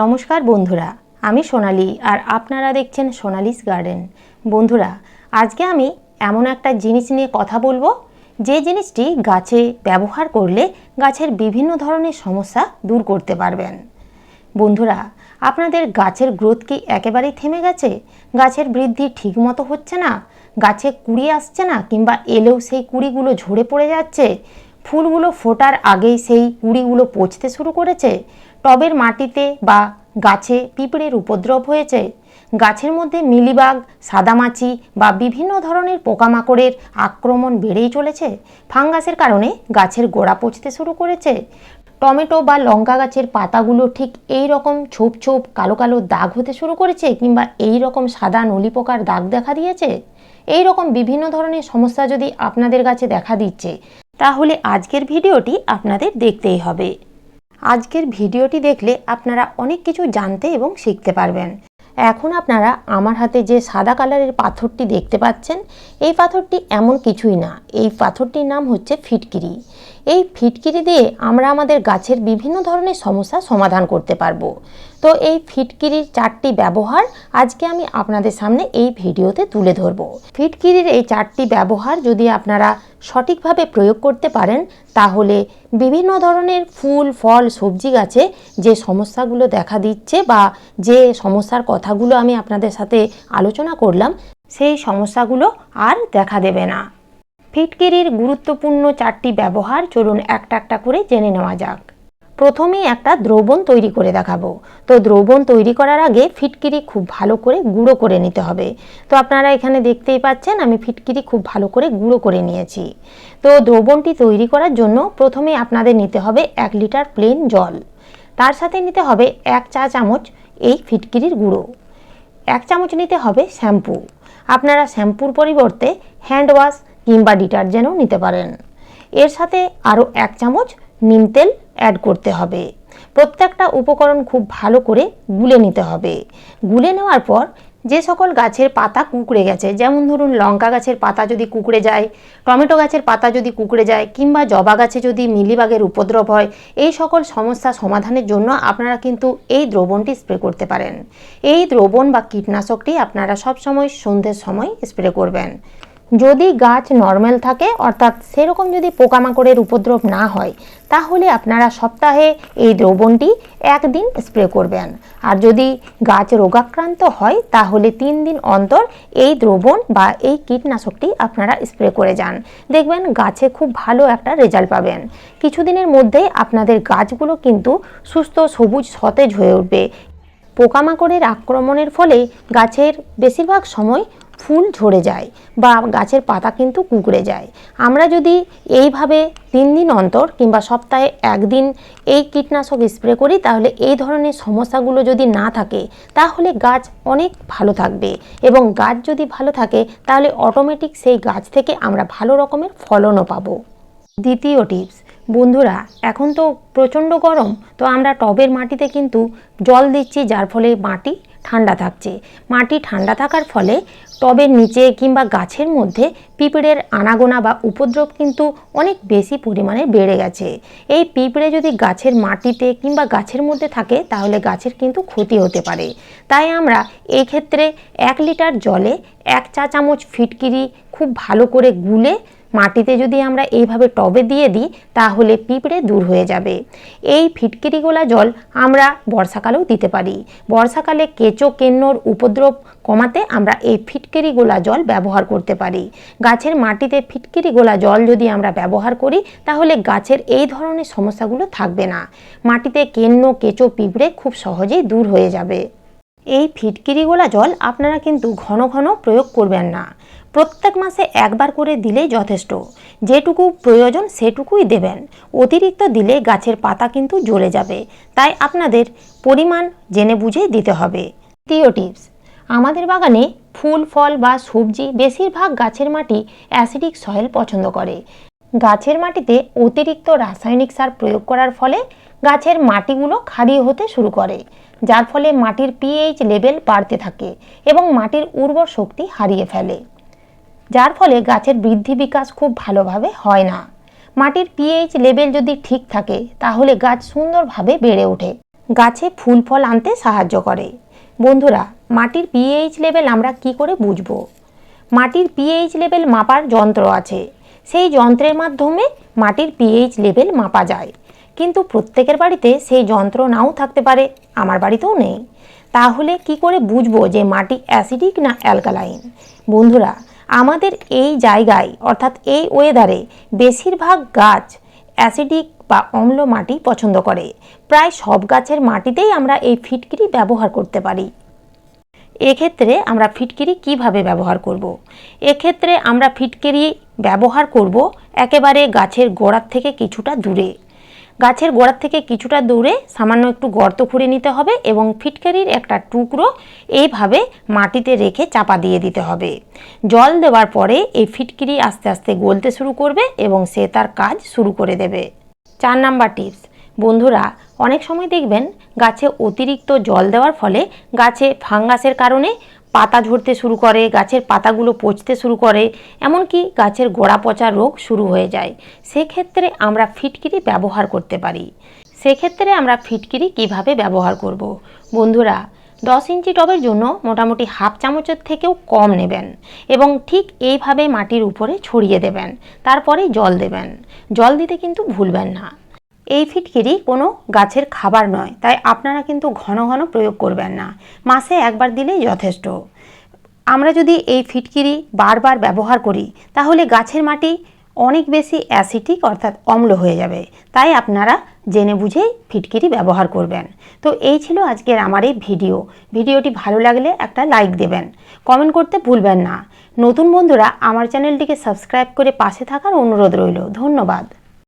নমস্কার বন্ধুরা, আমি সোনালি আর আপনারা দেখছেন সোনালিস গার্ডেন। বন্ধুরা, আজকে আমি এমন একটা জিনিস নিয়ে কথা বলব, যে জিনিসটি গাছে ব্যবহার করলে গাছের বিভিন্ন ধরনের সমস্যা দূর করতে পারবেন। বন্ধুরা, আপনাদের গাছের গ্রোথ কি একেবারেই থেমে গেছে? গাছের বৃদ্ধি ঠিকমতো হচ্ছে না? গাছে কুড়ি আসছে না, কিংবা এলেও সেই কুড়িগুলো ঝরে পড়ে যাচ্ছে? ফুলগুলো ফোটার আগেই সেই কুড়িগুলো পচতে শুরু করেছে। টবের মাটিতে বা গাছে পিঁপড়ের উপদ্রব হয়েছে। গাছের মধ্যে মিলিবাগ, সাদামাছি বা বিভিন্ন ধরনের পোকামাকড়ের আক্রমণ বেড়েই চলেছে। ফাঙ্গাসের কারণে গাছের গোড়া পচতে শুরু করেছে। টমেটো বা লঙ্কা গাছের পাতাগুলো ঠিক এই রকম ছোপ ছোপ কালো কালো দাগ হতে শুরু করেছে কিংবা এই রকম সাদা নলি পোকার দাগ দেখা দিয়েছে। এই রকম বিভিন্ন ধরনের সমস্যা যদি আপনাদের কাছে দেখা দিচ্ছে তাহলে আজকের ভিডিওটি আপনাদের দেখতেই হবে। আজকের ভিডিওটি দেখলে আপনারা অনেক কিছু জানতে এবং শিখতে পারবেন। এখন আপনারা আমার হাতে যে সাদা কালারের পাথরটি দেখতে পাচ্ছেন, এই পাথরটি এমন কিছুই না। এই পাথরটির নাম হচ্ছে ফিটকিরি। এই ফিটকিরি দিয়ে আমরা আমাদের গাছের বিভিন্ন ধরনের সমস্যা সমাধান করতে পারব। তো এই ফিটকিরির চারটি ব্যবহার আজকে আমি আপনাদের সামনে এই ভিডিওতে তুলে ধরব। ফিটকিরির এই চারটি ব্যবহার যদি আপনারা সঠিকভাবে প্রয়োগ করতে পারেন, তাহলে বিভিন্ন ধরনের ফুল, ফল, সবজি গাছে যে সমস্যাগুলো দেখা দিচ্ছে বা যে সমস্যার কথাগুলো আমি আপনাদের সাথে আলোচনা করলাম, সেই সমস্যাগুলো আর দেখা দেবে না। ফিটকিরির গুরুত্বপূর্ণ চারটি ব্যবহার চলুন একটা একটা করে জেনে নেওয়া যাক। প্রথমেই একটা দ্রবণ তৈরি করে দেখাবো। তো দ্রবণ তৈরি করার আগে ফিটকিরি খুব ভালো করে গুঁড়ো করে নিতে হবে। তো আপনারা এখানে দেখতেই পাচ্ছেন, আমি ফিটকিরি খুব ভালো করে গুঁড়ো করে নিয়েছি। তো দ্রবণটি তৈরি করার জন্য প্রথমে আপনাদের নিতে হবে এক লিটার প্লেন জল। তার সাথে নিতে হবে এক চা চামচ এই ফিটকিরির গুঁড়ো। এক চামচ নিতে হবে শ্যাম্পু। আপনারা শ্যাম্পুর পরিবর্তে হ্যান্ড ওয়াশ কিংবা ডিটারজেন্টও নিতে পারেন। এর সাথে আরও এক চামচ নিম তেল অ্যাড করতে হবে। প্রত্যেকটা উপকরণ খুব ভালো করে গুলে নিতে হবে। গুলে নেওয়ার পর যে সকল গাছের পাতা কুকড়ে গেছে, যেমন ধরুন লঙ্কা গাছের পাতা যদি কুকড়ে যায়, টমেটো গাছের পাতা যদি কুকড়ে যায়, কিংবা জবা গাছে যদি মিলিবাগের উপদ্রব হয়, এই সকল সমস্যা সমাধানের জন্য আপনারা কিন্তু এই দ্রবণটি স্প্রে করতে পারেন। এই দ্রবণ বা কীটনাশকটি আপনারা সবসময় সন্ধ্যের সময় স্প্রে করবেন। যদি গাছ নর্মাল থাকে, অর্থাৎ সেরকম যদি পোকামাকড়ের উপদ্রব না হয়, তাহলে আপনারা সপ্তাহে এই দ্রবণটি একদিন স্প্রে করবেন। আর যদি গাছ রোগাক্রান্ত হয়, তাহলে তিন দিন অন্তর এই দ্রবণ বা এই কীটনাশকটি আপনারা স্প্রে করে যান। দেখবেন গাছে খুব ভালো একটা রেজাল্ট পাবেন। কিছুদিনের মধ্যেই আপনাদের গাছগুলো কিন্তু সুস্থ, সবুজ, সতেজ হয়ে উঠবে। পোকামাকড়ের আক্রমণের ফলে গাছের বেশিরভাগ সময় ফুল ঝরে যায় বা গাছের পাতা কিন্তু কুকড়ে যায়। আমরা যদি এইভাবে তিন দিন অন্তর কিংবা সপ্তাহে একদিন এই কীটনাশক স্প্রে করি, তাহলে এই ধরনের সমস্যাগুলো যদি না থাকে, তাহলে গাছ অনেক ভালো থাকবে। এবং গাছ যদি ভালো থাকে, তাহলে অটোমেটিক সেই গাছ থেকে আমরা ভালো রকমের ফলনও পাবো। দ্বিতীয় টিপস বন্ধুরা, এখন তো প্রচণ্ড গরম, তো আমরা টবের মাটিতে কিন্তু জল দিচ্ছি, যার ফলে মাটি ঠান্ডা থাকছে। মাটি ঠান্ডা থাকার ফলে টবের নিচে কিংবা গাছের মধ্যে পিঁপড়ের আনাগোনা বা উপদ্রব কিন্তু অনেক বেশি পরিমাণে বেড়ে গেছে। এই পিঁপড়ে যদি গাছের মাটিতে কিংবা গাছের মধ্যে থাকে, তাহলে গাছের কিন্তু ক্ষতি হতে পারে। তাই আমরা এই ক্ষেত্রে এক লিটার জলে এক চা চামচ ফিটকিরি খুব ভালো করে গুলে মাটিতে যদি আমরা এইভাবে টবে দিয়ে দিই, তাহলে পিঁপড়ে দূর হয়ে যাবে। এই ফিটকিরি গোলা জল আমরা বর্ষাকালেও দিতে পারি। বর্ষাকালে কেঁচো, কেন্নর উপদ্রব কমাতে আমরা এই ফিটকিরি গোলা জল ব্যবহার করতে পারি। গাছের মাটিতে ফিটকিরি গোলা জল যদি আমরা ব্যবহার করি, তাহলে গাছের এই ধরনের সমস্যাগুলো থাকবে না। মাটিতে কেন্ন, কেঁচো, পিঁপড়ে খুব সহজেই দূর হয়ে যাবে। এই ফিটকিরি গোলা জল আপনারা কিন্তু ঘন ঘন প্রয়োগ করবেন না। প্রত্যেক মাসে একবার করে দিলেই যথেষ্ট। যেটুকু প্রয়োজন সেটুকুই দেবেন। অতিরিক্ত দিলে গাছের পাতা কিন্তু জ্বলে যাবে। তাই আপনাদের পরিমাণ জেনে বুঝে দিতে হবে। তৃতীয় টিপস, আমাদের বাগানে ফুল, ফল বা সবজি বেশিরভাগ গাছের মাটি অ্যাসিডিক সয়েল পছন্দ করে। গাছের মাটিতে অতিরিক্ত রাসায়নিক সার প্রয়োগ করার ফলে গাছের মাটিগুলো ক্ষারীয় হতে শুরু করে, যার ফলে মাটির পিএইচ লেভেল বাড়তে থাকে এবং মাটির উর্বর শক্তি হারিয়ে ফেলে। যার ফলে গাছের বৃদ্ধি বিকাশ খুব ভালোভাবে হয় না। মাটির পিএইচ লেভেল যদি ঠিক থাকে, তাহলে গাছ সুন্দরভাবে বেড়ে ওঠে। গাছে ফুল ফল আনতে সাহায্য করে। বন্ধুরা, মাটির পিএইচ লেভেল আমরা কি করে বুঝব? মাটির পিএইচ লেভেল মাপার যন্ত্র আছে। সেই যন্ত্রের মাধ্যমে মাটির পিএইচ লেভেল মাপা যায়। কিন্তু প্রত্যেকের বাড়িতে সেই যন্ত্র নাও থাকতে পারে, আমার বাড়িতেও নেই। তাহলে কি করে বুঝব যে মাটি অ্যাসিডিক না অ্যালকালাইন? বন্ধুরা, আমাদের এই জায়গায়, অর্থাৎ এই ওয়েদারে, বেশিরভাগ গাছ অ্যাসিডিক বা অম্ল মাটি পছন্দ করে। প্রায় সব গাছের মাটিতেই আমরা এই ফিটকিরি ব্যবহার করতে পারি। এক্ষেত্রে আমরা ফিটকিরি কীভাবে ব্যবহার করব। এক্ষেত্রে আমরা ফিটকিরি ব্যবহার করব একেবারে গাছের গোড়ার থেকে কিছুটা দূরে। গাছের গোড়ার থেকে কিছুটা দূরে সামান্য একটু গর্ত খুঁড়ে নিতে হবে এবং ফিটকারির একটা টুকরো এইভাবে মাটিতে রেখে চাপা দিয়ে দিতে হবে। জল দেওয়ার পরে এই ফিটকিরি আস্তে আস্তে গলতে শুরু করবে এবং সে তার কাজ শুরু করে দেবে। চার নাম্বার টিপস। বন্ধুরা, অনেক সময় দেখবেন গাছে অতিরিক্ত জল দেওয়ার ফলে গাছে ফাঙ্গাসের কারণে পাতা ঝরতে শুরু করে, গাছের পাতাগুলো পচতে শুরু করে, এমনকি গাছের গোড়া পচা রোগ শুরু হয়ে যায়। সেক্ষেত্রে আমরা ফিটকিরি ব্যবহার করতে পারি। সেক্ষেত্রে আমরা ফিটকিরি কীভাবে ব্যবহার করব। বন্ধুরা, দশ ইঞ্চি টবের জন্য মোটামুটি হাফ চামচের থেকেও কম নেবেন এবং ঠিক এইভাবে মাটির উপরে ছড়িয়ে দেবেন। তারপরে জল দেবেন। জল দিতে কিন্তু ভুলবেন না। এই ফিটকিরি কোনো গাছের খাবার নয়, তাই আপনারা কিন্তু ঘন ঘন প্রয়োগ করবেন না। মাসে একবার দিলেই যথেষ্ট। আমরা যদি এই ফিটকিরি বারবার ব্যবহার করি, তাহলে গাছের মাটি অনেক বেশি অ্যাসিটিক অর্থাৎ অম্ল হয়ে যাবে। তাই আপনারা জেনে বুঝেই ফিটকিরি ব্যবহার করবেন। তো এই ছিল আজকের আমার এই ভিডিও। ভিডিওটি ভালো লাগলে একটা লাইক দেবেন। কমেন্ট করতে ভুলবেন না। নতুন বন্ধুরা আমার চ্যানেলটিকে সাবস্ক্রাইব করে পাশে থাকার অনুরোধ রইল। ধন্যবাদ।